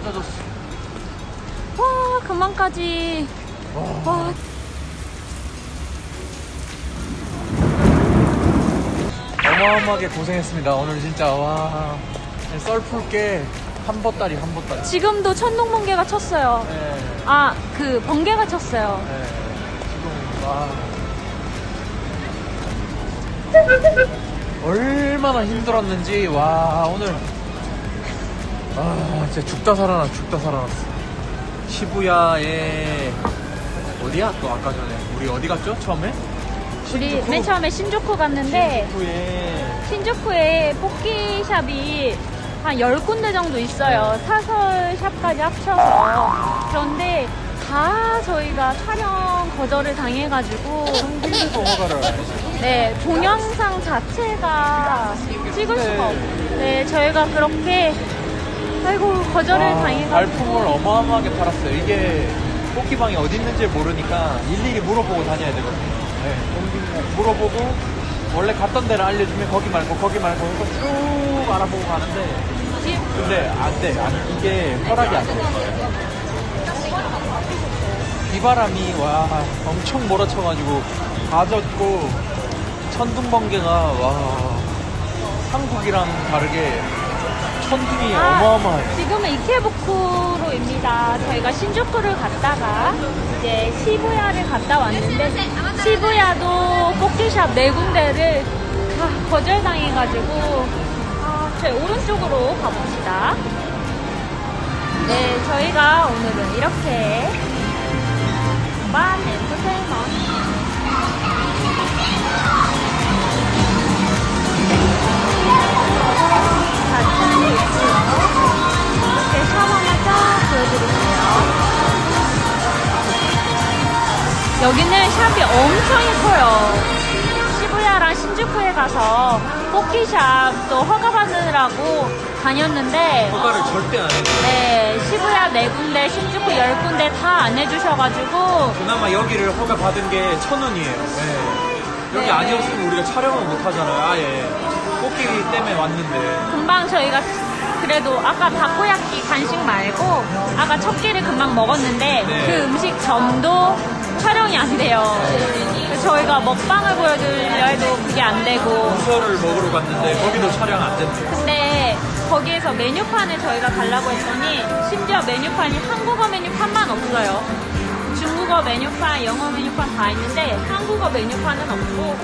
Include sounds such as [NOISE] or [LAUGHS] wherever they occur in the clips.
젖었어. 와, 금방까지. 와, 어마어마하게 고생했습니다. 오늘 진짜 와. 썰풀게 한 보따리 한 보따리. 지금도 천둥 번개가 쳤어요. 네. 아, 그 번개가 쳤어요. 네. 지금 와. 얼마나 힘들었는지 와 오늘 아 진짜 죽다 살아나 죽다 살아났어. 시부야에 어디야 또 아까 전에 우리 어디 갔죠 처음에? 우리 신주쿠. 맨 처음에 신주쿠 갔는데 신주쿠에 신주쿠에 뽑기샵이 한 10군데 정도 있어요. 사설샵까지 합쳐서. 그런데 다 저희가 촬영 거절을 당해가지고 허가를 안. 네, 동영상 자체가 찍을 수가 없어요. 네, 저희가 그렇게 아이고 거절을 와, 당해가지고 발품을 어마어마하게 팔았어요. 이게 뽑기방이 어디 있는지 모르니까 일일이 물어보고 다녀야 되거든요. 네. 물어보고 원래 갔던 데를 알려주면 거기 말고 거기 말고 해서 쭉 알아보고 가는데 근데 안 돼. 안, 이게 허락이 안 돼. 비바람이 와 엄청 몰아쳐가지고 다 젖고 천둥 번개가 와 한국이랑 다르게 천둥이 아, 어마어마해요. 지금은 이케부쿠로입니다. 저희가 신주쿠를 갔다가 이제 시부야를 갔다 왔는데 시부야도 뽑기샵 네 군데를 다 거절당해가지고 아, 저희 오른쪽으로 가봅시다. 네, 저희가 오늘은 이렇게 만 엔터테인먼트 보여드릴게요. 여기는 샵이 엄청 예뻐요. 시부야랑 신주쿠에 가서 뽑기샵 또 허가 받느라고 다녔는데 허가를 절대 안 해줘. 네, 시부야 네 군데, 신주쿠 열 군데 다 안 해주셔가지고 그나마 여기를 허가 받은 게 천 원이에요. 네. 여기 네. 아니었으면 우리가 촬영을 못 하잖아요. 아예 꽃길 때문에 왔는데. 금방 저희가 그래도 아까 다코야끼 간식 말고 아까 첫 끼를 금방 먹었는데 네. 그 음식 전도 촬영이 안 돼요. 저희가 먹방을 보여드려 해도 그게 안 되고 부서를 먹으러 갔는데 거기도 촬영 안 된대. 근데 거기에서 메뉴판을 저희가 달라고 했더니 심지어 메뉴판이 한국어 메뉴판만 없어요. 중국어 메뉴판, 영어 메뉴판 다 있는데 한국어 메뉴판은 없고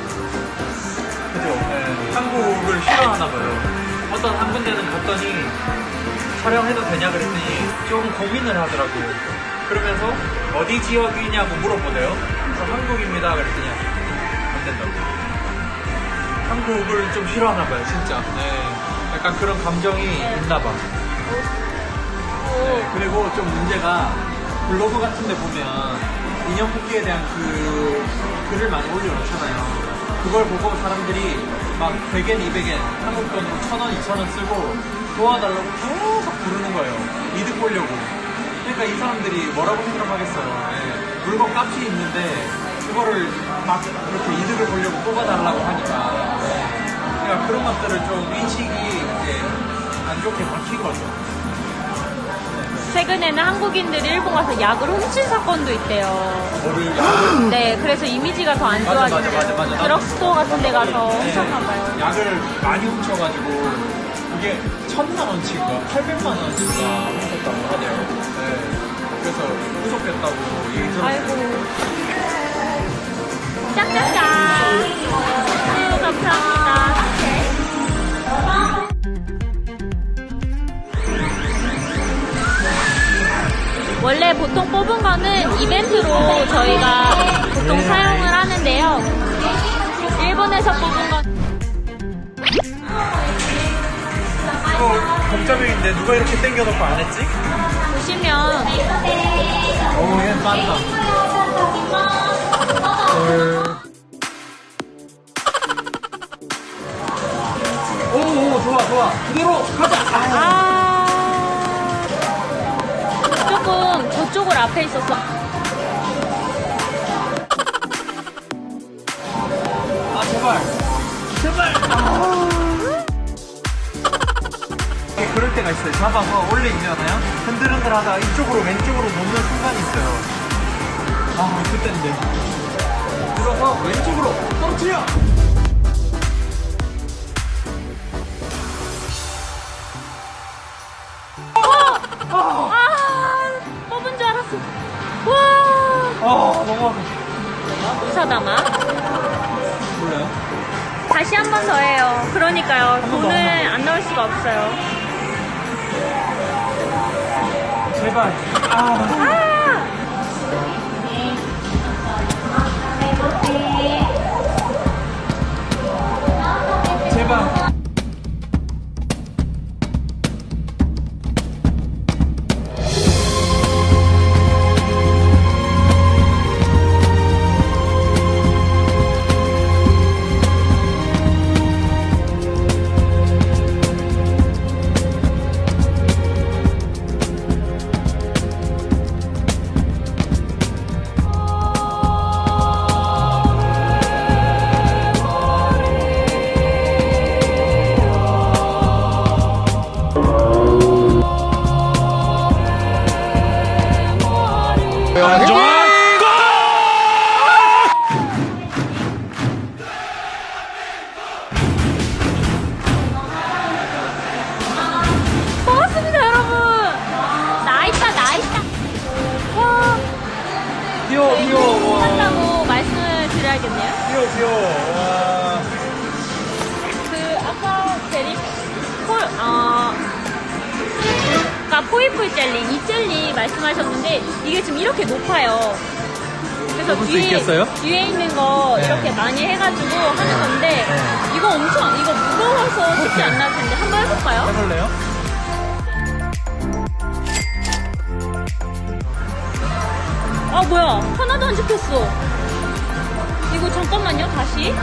그죠? 네. 한국을 싫어하나 봐요. 어떤 한 군데는 갔더니 촬영해도 되냐 그랬더니 좀 고민을 하더라고요. 그러면서 어디 지역이냐고 물어보대요. 그래서 한국입니다 그랬더니 안 된다고. 한국을 좀 싫어하나 봐요, 진짜. 네. 약간 그런 감정이 있나 봐. 네, 그리고 좀 문제가 블로그 같은 데 보면 인형 뽑기에 대한 그 글을 많이 올려놓잖아요. 그걸 보고 사람들이 막 100엔, 200엔, 한국 돈으로 1000원, 2000원 쓰고 도와달라고 계속 부르는 거예요. 이득 보려고. 그러니까 이 사람들이 뭐라고 생각하겠어요. 예, 물건 값이 있는데 그거를 막 그렇게 이득을 보려고 뽑아달라고 하니까 그러니까 그런 것들을 좀 인식이 이제 안 좋게 바뀐 거죠. 최근에는 한국인들이 일본 가서 약을 훔친 사건도 있대요. 네, 그래서 이미지가 더 안 맞아, 좋아지고 맞아. 드럭스토어 같은 데 가서 훔쳤나 봐요. 약을 많이 훔쳐가지고 그게 천만 원치인가 800만 원치인가 훔쳤다고 하네요. 네. 그래서 구속됐다고 얘기 들었어요. 아이고. 짝짝짝. 아유, 감사합니다. 원래 보통 뽑은 거는 이벤트로 저희가 보통 사용을 하는데요. 일본에서 뽑은 건 이거 공짜병인데 누가 이렇게 땡겨놓고 안 했지? 보시면 오, 얘 많다. 헐. 오, 오, 좋아, 좋아. 그대로 가자. 아, 아 저쪽을 앞에 있었어. 아, 제발. 제발. 아. 그럴 때가 있어요. 잡아서 올리잖아요. 흔들흔들 하다가 이쪽으로 왼쪽으로 놓는 순간이 있어요. 아, 그때인데. 들어서 왼쪽으로 떨어뜨려! 드려야겠네요. 귀여워, 귀여워. 와. 그 아까 제리 폴, 어, 그러니까 포이풀 젤리, 이 젤리 말씀하셨는데 이게 지금 이렇게 높아요. 그래서 수 뒤에, 있겠어요? 뒤에 있는 거 네. 이렇게 많이 해가지고 하는 건데 네. 이거 엄청 이거 무거워서 쉽지 안 나을 텐데 한번 해볼까요? 해볼래요? 아 뭐야 하나도 안 찍혔어. 이거 잠깐만요 다시.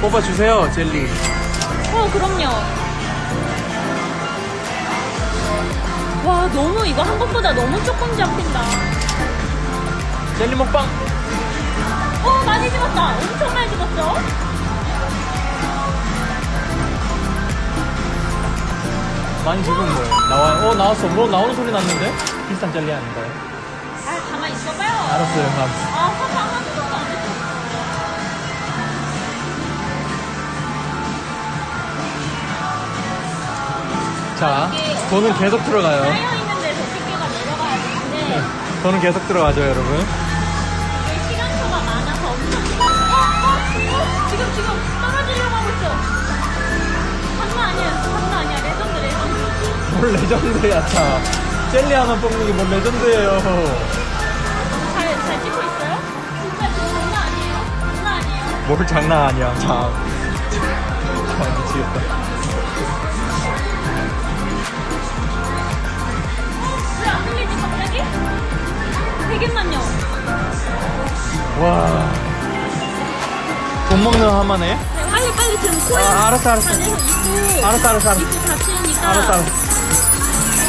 뽑아주세요, 젤리. 어, 그럼요. 와, 너무, 이거 한 것보다 너무 조금 잡힌다. 젤리 먹방. 어, 많이 집었다. 엄청 많이 집었어. 많이 집은 거예요. 나와요. 어, 나왔어. 뭐 나오는 소리 났는데? 비슷한 젤리 아닌가요? 아, 가만히 있어봐요. 알았어요, 감. 아, 자, 돈은 계속 들어가요. 쌓여있는 데서 집게가 내려가야 되는데, 돈은 계속 들어가죠, 여러분. 이게 시간표가 많아서 엄청. 어, 어, 어, 지금, 지금 떨어지려고 하고 있어. 장난 아니야. 장난 아니야. 레전드, 레전드. 뭘 레전드야, 참. 젤리 하나 뽑는 게뭘 레전드예요. 잘, 잘 찍고 있어요? 진짜 장난 아니에요. 장난 아니에요. 뭘 장난 아니야, 참. 참, 미치겠다. 되게만요. 와. 돈 먹는 하마네. 네, 빨리 빨리 지금 코인 아, 알았어, 알았어. 안에서 입구 알았어, 알았어, 알았어. 입구 닫히니까 알았어, 알았어.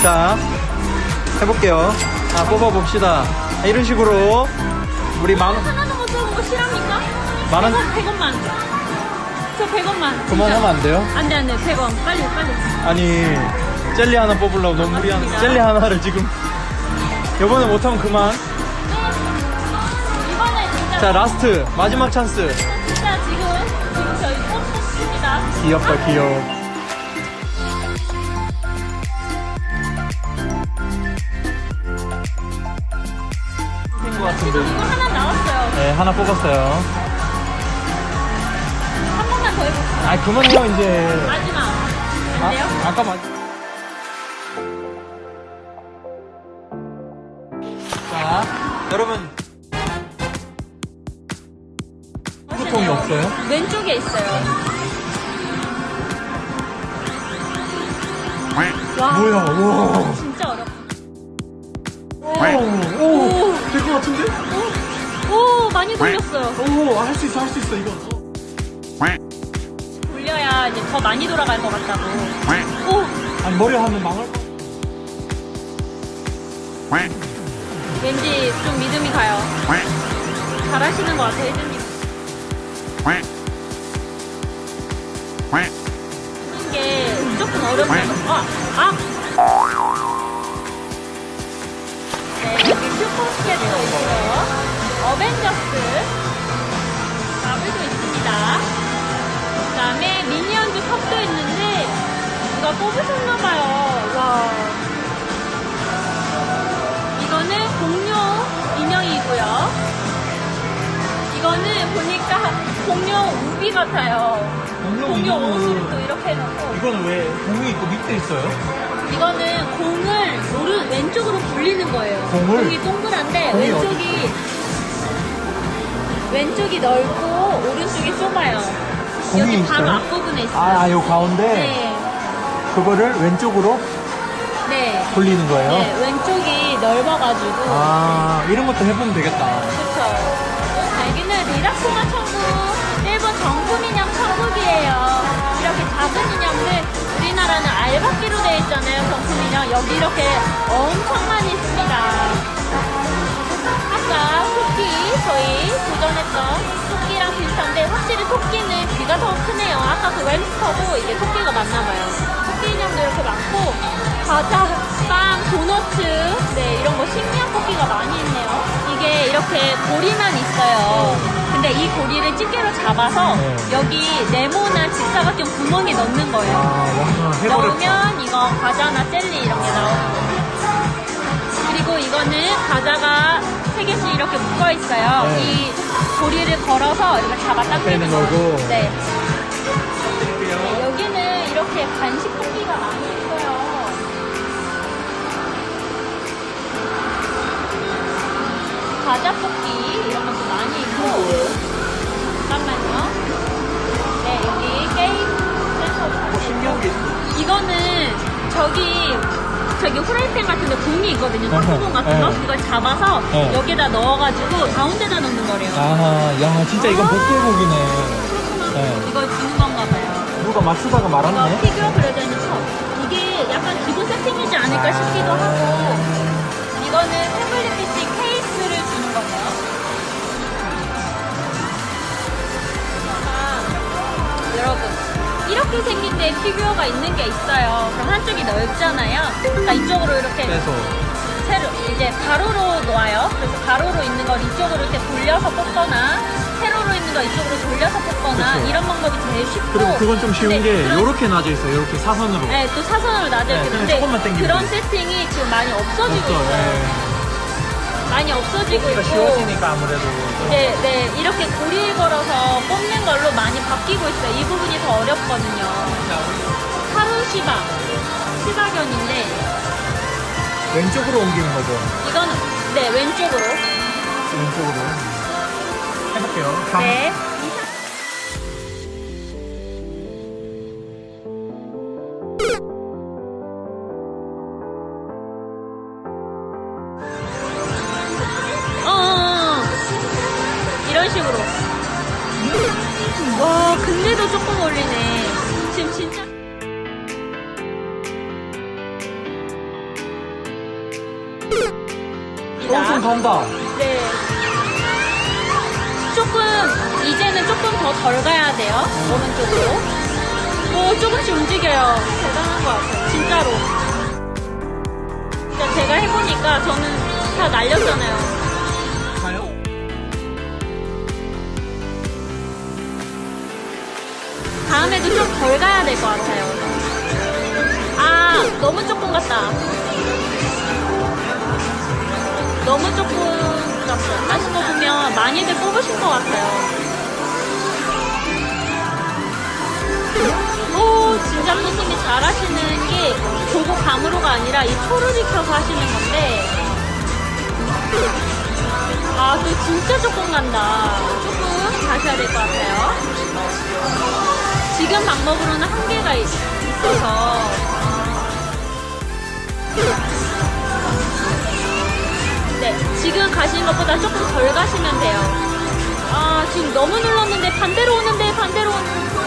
자, 해볼게요. 자, 뽑아봅시다. 자, 이런 식으로 우리 만, 하나도 못거 실합니까? 만 원? 100원, 100원만. 저 100원만. 그만하면 안 돼요? 안 돼, 안 돼. 100원. 빨리, 빨리. 아니 젤리 하나 뽑으려고 너무 무리한 맞습니다. 젤리 하나를 지금 이번에 못하면 그만. 자 라스트 마지막 찬스 진짜 지금, 지금 저희 뽑습니다. 귀엽다 귀여워 된것 같은데 이거 하나 나왔어요. 네 하나 뽑았어요 한 번만 더 해볼게요. 아 그만해요 이제 마지막. 아, 안 돼요? 아까 마... 자 여러분 없어요? 왼쪽에 있어요. 와. 뭐야 와 진짜 어렵다. 오될 것 같은데? 오, 많이 돌렸어요. 오 할 수 있어 할 수 있어 이거 돌려야 이제 더 많이 돌아갈 것 같다고. 오, 아니 머리 하면 망할 거 왠지 좀 믿음이 가요. 잘하시는 것 같아요, 혜진님. 하는 게 조금 어렵네요. 아, 아! 네, 여기 슈퍼스케도 있고요. 어벤져스. 마블도 있습니다. 그 다음에 미니언즈 컵도 있는데, 누가 뽑으셨나봐요. 와. 이거는 공룡 인형이고요. 이거는 보니까 공룡 우비 같아요. 공룡 공룡 옷을 또 이렇게 해놓고. 이거는 왜 공이 있고 밑에 있어요? 이거는 공을 오른 왼쪽으로 굴리는 거예요. 공을? 공이 동그란데 공이 왼쪽이 왼쪽이 넓고 오른쪽이 좁아요. 공이 여기 바로 있어요? 앞부분에 있어요. 아, 요 가운데 네, 그거를 왼쪽으로 네, 돌리는 거예요? 네, 왼쪽이 넓어가지고 아, 이런 것도 해보면 되겠다. 작은 인형들, 우리나라는 알박기로 되어 있잖아요, 정품 인형. 여기 이렇게 엄청 많이 있습니다. 아까 토끼, 저희 도전했던 토끼랑 비슷한데, 확실히 토끼는 귀가 더 크네요. 아까 그 웰스터도 이게 토끼가 맞나봐요. 토끼 인형도 이렇게 많고, 과자, 빵, 도너츠, 네, 이런 거 식량 토끼가 많이 있네요. 이게 이렇게 고리만 있어요. 근데 이 고리를 집게로 잡아서 네. 여기 네모나 직사각형 구멍에 넣는 거예요. 아. 넣으면 이거 과자나 젤리 이런 게 나오는 거예요. 그리고 이거는 과자가 세 개씩 이렇게 묶어 있어요. 네. 이 고리를 걸어서 이렇게 잡아 당기는 빼는 거고. 네. 네, 이렇게 간식 토끼가 많이 있어요. 과자 토끼 이런 것도 많이 있고. 잠깐만요. 네, 여기 게임 같이 있고. 신기한 게 있어. 이거는 저기 저기 후라이팬 같은데 공이 있거든요. 어허, 탁구공 같은 거. 네. 이걸 잡아서 네. 여기다 넣어가지고 가운데다 넣는 거래요. 아, 야, 진짜 이건 복불복이네. 그렇구나. 네. 이걸 주는 건가 봐요. 누가 맞추다가 이거 말았네? 피규어 그려져 있는 컵. 이게 약간 기본 세팅이지 않을까 싶기도 하고. 이거는 태블릿 PC 케이스를 주는 거네요. 아, 여러분. 이렇게 생긴 데 피규어가 있는 게 있어요. 그럼 한쪽이 넓잖아요. 그러니까 이쪽으로 이렇게 빼서. 세로 이제 가로로 놓아요. 그래서 가로로 있는 걸 이쪽으로 이렇게 돌려서 뽑거나 세로로 있는 걸 이쪽으로 돌려서 뽑거나 그쵸. 이런 방법이 제일 쉽고 그리고 그건 좀 쉬운 근데 게 그런- 요렇게 놔져 있어요. 요렇게 사선으로. 네, 또 사선으로 놔져 네, 있긴 그냥 한데 조금만 당기면 그런. 세팅이 지금 많이 없어지고 없죠, 있어요. 예. 많이 없어지고 있고 쉬워지니까 아무래도. 네, 네, 이렇게 고리를 걸어서 뽑는 걸로 많이 바뀌고 있어요. 이 부분이 더 어렵거든요. 하루시바, 시바견인데 왼쪽으로 옮기는 거죠. 이거는 네 왼쪽으로. 왼쪽으로. 해볼게요. 삼. 네. 조금 더덜 가야 돼요. 오른쪽으로. 오, 조금씩 움직여요. 대단한 것 같아요. 진짜로. 진짜 제가 해보니까 저는 다 날렸잖아요. 다음에도 좀 덜 가야 될 것 같아요. 아, 너무 조금 갔다. 너무 조금 갔어요. 다시 뽑으면 많이들 뽑으실 것 같아요. 오, 진짜 선생님이 잘하시는 게 보고 감으로가 아니라 이 초를 익혀서 하시는 건데 아, 또 진짜 조금 간다. 조금 가셔야 될 것 같아요. 지금 방법으로는 한계가 있- 있어서 네 지금 가시는 것보다 조금 덜 가시면 돼요 아 지금 너무 눌렀는데 반대로 오는데 반대로 오는 다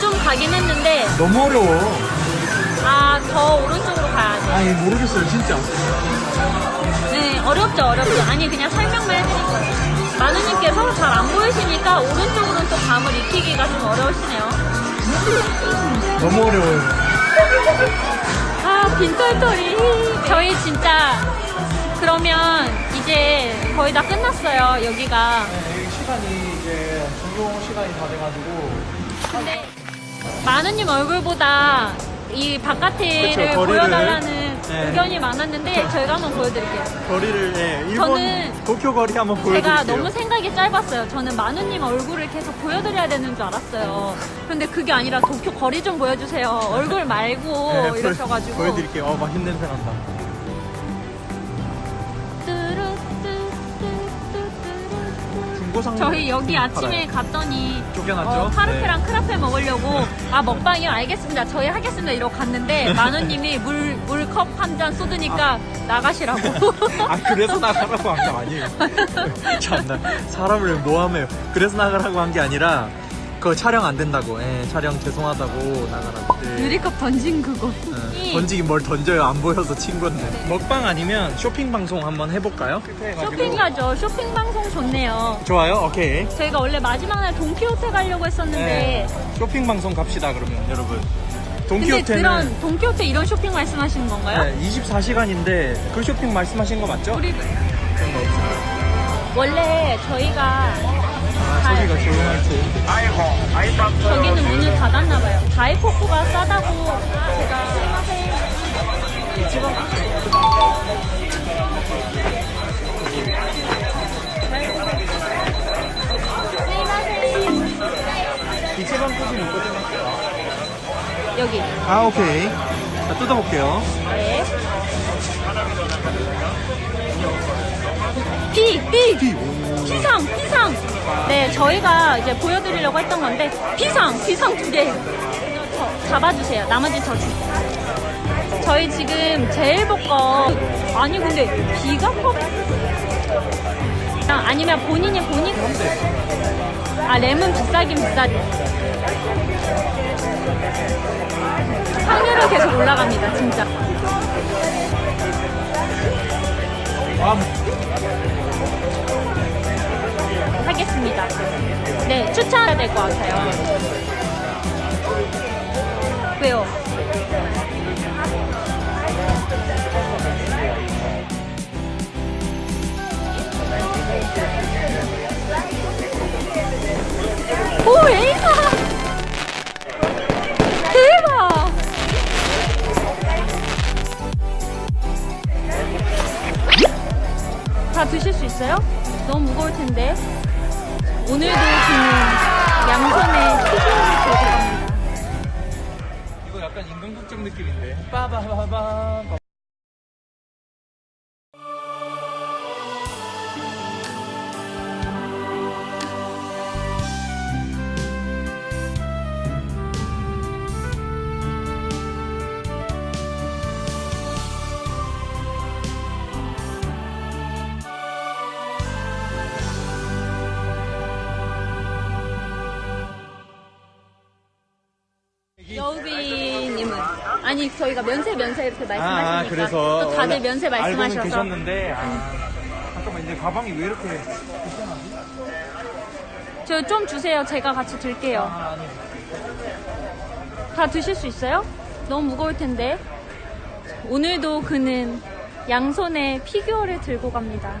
좀 가긴 했는데, 너무 어려워. 아, 더 오른쪽으로 가야 돼. 아니 모르겠어요 진짜. 네, 어렵죠, 어렵죠. 아니, 그냥 설명만 해드릴게요. 마누님께서 잘 안 보이시니까 오른쪽으로는 또 감을 익히기가 좀 어려우시네요. 너무 어려워요. 아, 빈털털이. 저희 진짜, 그러면 이제 거의 다 끝났어요, 여기가. 네, 시간이 이제 종료 시간이 다 돼가지고 근데, 마누님 얼굴보다 이 바깥을 그쵸, 거리를. 보여달라는 네. 의견이 많았는데, 저희가 한번 보여드릴게요. 거리를 예, 일본 저는 도쿄 거리 한번 보여드릴게요. 제가 너무 생각이 짧았어요. 저는 마누님 얼굴을 계속 보여드려야 되는 줄 알았어요. 근데 그게 아니라 도쿄 거리 좀 보여주세요. 얼굴 말고 네, 이러셔가지고. 보여드릴게요. 어 맛있는 냄새 난 중고상 저희 여기 아침에 갔더니 쫓겨났죠? 어, 파르페랑 네. 크라페 먹으려고 아 먹방이요 알겠습니다 저희 하겠습니다 이러고 갔는데 마누님이 물 물컵 한 잔 쏟으니까 나가시라고 [LAUGHS] 아 그래서 나가라고 한 게 아니에요. [LAUGHS] 참나 사람을 모함해요. 그래서 나가라고 한 게 아니라 그거 촬영 안 된다고. 예, 촬영 죄송하다고 나가라고. 네. 유리컵 던진 그거 예, 던지긴 뭘 던져요. 안 보여서 친 건데. 네. 먹방 아니면 쇼핑 방송 한번 해볼까요? 쇼핑 가죠 쇼핑 방송 좋네요 좋아요. 오케이. 저희가 원래 마지막 날 돈키호테 가려고 했었는데 네. 쇼핑 방송 갑시다 그러면 여러분. 근데 돈키호테는 그런 돈키호테 이런 쇼핑 말씀하시는 건가요? 네, 24시간인데 그 쇼핑 말씀하신 거 맞죠? 우리 그런 거 없어요. 원래 저희가 아, 저기가 조용할 때. 저기는 문을 닫았나 봐요. 다이포크가 싸다고 제가 이체방 표시 못 꺼내볼게요. 여기. 아 오케이. 자 뜯어볼게요. 네. 피, 피, 피. 오. 피상, 피상. 네, 저희가 이제 보여드리려고 했던 건데 피상, 피상 두 개. 저, 잡아주세요. 나머지 저 주세요. 저희 지금 제일 복거 아니 근데 비가 퍼 아, 아니면 본인이 본인? 아 램은 비싸긴 비싸지. 확률은 계속 올라갑니다 진짜. 아, 하겠습니다. 네 추천해야 될 것 같아요. 왜요? 오 에이사 대박 다 드실 수 있어요? 너무 무거울 텐데 오늘도 주는 양손에 피규어를 들고 갑니다. 이거 약간 인간극장 느낌인데. 빠바바바. 아니 저희가 면세 면세 이렇게 아, 말씀하시니까 그래서 또 다들 원래 면세 말씀하셔서 계셨는데 아, 잠깐만 근데 가방이 왜 이렇게 저좀 주세요. 제가 같이 들게요. 아, 아니 다 드실 수 있어요? 너무 무거울 텐데. 오늘도 그는 양손에 피규어를 들고 갑니다.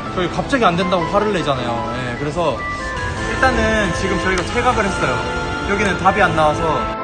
저희 갑자기 안 된다고 화를 내잖아요. 예, 그래서 일단은 지금 저희가 퇴각을 했어요. 여기는 답이 안 나와서